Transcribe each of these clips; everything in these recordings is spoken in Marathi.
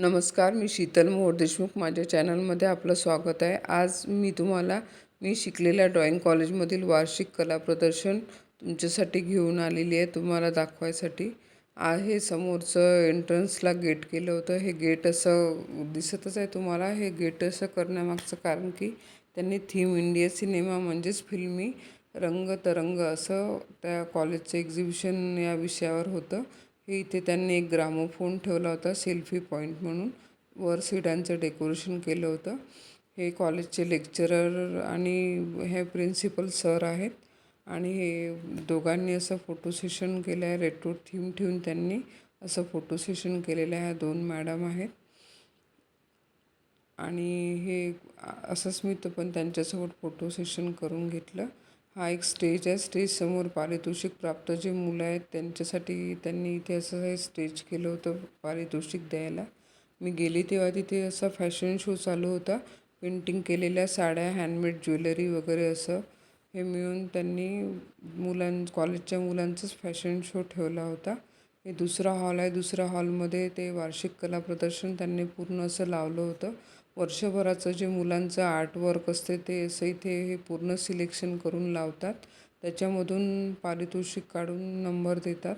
नमस्कार मी शीतल मोहर देशमुख. माझ्या चॅनलमध्ये आपलं स्वागत आहे. आज मी तुम्हाला मी शिकलेल्या ड्रॉइंग कॉलेजमधील वार्षिक कला प्रदर्शन तुमच्यासाठी घेऊन आलेली आहे तुम्हाला दाखवायसाठी. आहे समोरचं एंट्रन्सला गेट केलं होतं. हे गेट असं दिसतच आहे तुम्हाला. हे गेट असं करण्यामागचं कारण की त्यांनी थीम इंडिया सिनेमा म्हणजेच फिल्मी रंग तरंग असं त्या कॉलेजचं एक्झिबिशन या विषयावर होतं. इथे त्यांनी एक ग्रामोफोन ठेवला होता सेल्फी पॉईंट म्हणून. वर सीटांचं डेकोरेशन केलं होतं. हे कॉलेजचे लेक्चरर आणि हे प्रिन्सिपल सर आहेत. आणि हे दोघांनी असं फोटो सेशन केलं आहे रेट्रो थीम ठेवून त्यांनी असं फोटो सेशन केलेलं आहे. दोन मॅडम आहेत. आणि हे असंच मी तर पण त्यांच्यासोबत फोटो सेशन करून घेतलं. हा एक स्टेज आहे. स्टेजसमोर पारितोषिक प्राप्त जे मुलं आहेत त्यांच्यासाठी त्यांनी इथे असं हे स्टेज केलं होतं पारितोषिक द्यायला. मी गेली तेव्हा तिथे असा फॅशन शो चालू होता. पेंटिंग केलेल्या साड्या हँडमेड ज्वेलरी वगैरे असं हे मिळून त्यांनी मुलां कॉलेजच्या मुलांचंच फॅशन शो ठेवला होता. हे दुसरा हॉल आहे. दुसऱ्या हॉलमध्ये ते वार्षिक कला प्रदर्शन त्यांनी पूर्ण असं लावलं होतं. वर्षभराचं जे मुलांचं आर्टवर्क असते ते असं इथे हे पूर्ण सिलेक्शन करून लावतात. त्याच्यामधून पारितोषिक काढून नंबर देतात.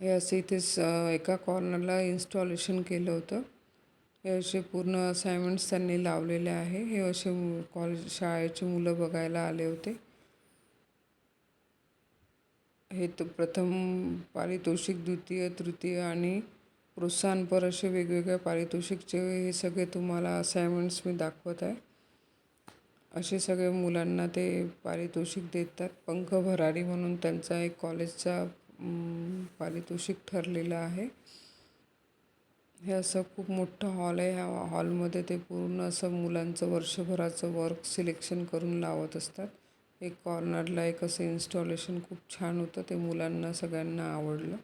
हे असे इथे स एका कॉर्नरला इन्स्टॉलेशन केलं होतं. हे असे पूर्ण असाइनमेंट्स त्यांनी लावलेले आहे. हे असे कॉलेज शाळेचे मुलं बघायला आले होते. हे तर प्रथम पारितोषिक द्वितीय तृतीय आणि प्रोत्साहनपर असे वेगवेगळ्या पारितोषिकचे हे सगळे तुम्हाला असाइनमेंट्स मी दाखवत आहे. असे सगळे मुलांना ते पारितोषिक देतात. पंख भरारी म्हणून त्यांचा एक कॉलेजचा पारितोषिक ठरलेलं आहे. हे असं खूप मोठं हॉल आहे. ह्या हॉलमध्ये ते पूर्ण असं मुलांचं वर्षभराचं वर्क सिलेक्शन करून लावत असतात. एक कॉर्नरला एक असं इन्स्टॉलेशन खूप छान होतं. ते मुलांना सगळ्यांना आवडलं.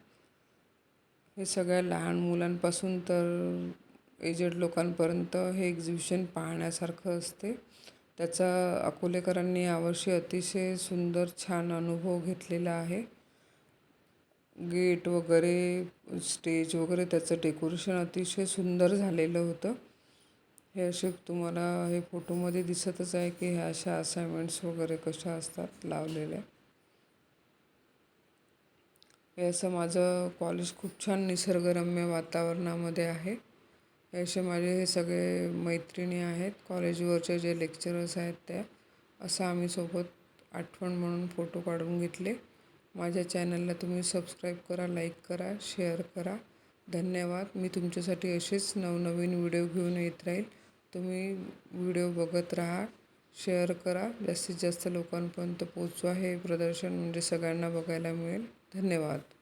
हे सगळ्या लहान मुलांपासून तर एजेड लोकांपर्यंत हे एक्झिबिशन पाहण्यासारखं असते. त्याचा अकोलेकरांनी यावर्षी अतिशय सुंदर छान अनुभव घेतलेला आहे. गेट वगैरे स्टेज वगैरे त्याचं डेकोरेशन अतिशय सुंदर झालेलं होतं. हे असे तुम्हाला हे फोटोमध्ये दिसतच आहे की ह्या अशा असाइनमेंट्स वगैरे कशा असतात लावलेल्या. हे असं माझं कॉलेज खूप छान निसर्गरम्य वातावरणामध्ये आहे. हे असे माझे हे सगळे मैत्रिणी आहेत कॉलेजवरचे जे लेक्चरर्स आहेत त्या असं आम्ही सोबत आठवण म्हणून फोटो काढून घेतले. माझ्या चॅनलला तुम्ही सबस्क्राईब करा लाईक करा शेअर करा. धन्यवाद. मी तुमच्यासाठी असेच नवनवीन व्हिडिओ घेऊन येत राहील. तुम्ही व्हिडिओ बघत राहा शेअर करा. जास्तीत जास्त लोकांपर्यंत पोचवा हे प्रदर्शन म्हणजे सगळ्यांना बघायला मिळेल. धन्यवाद.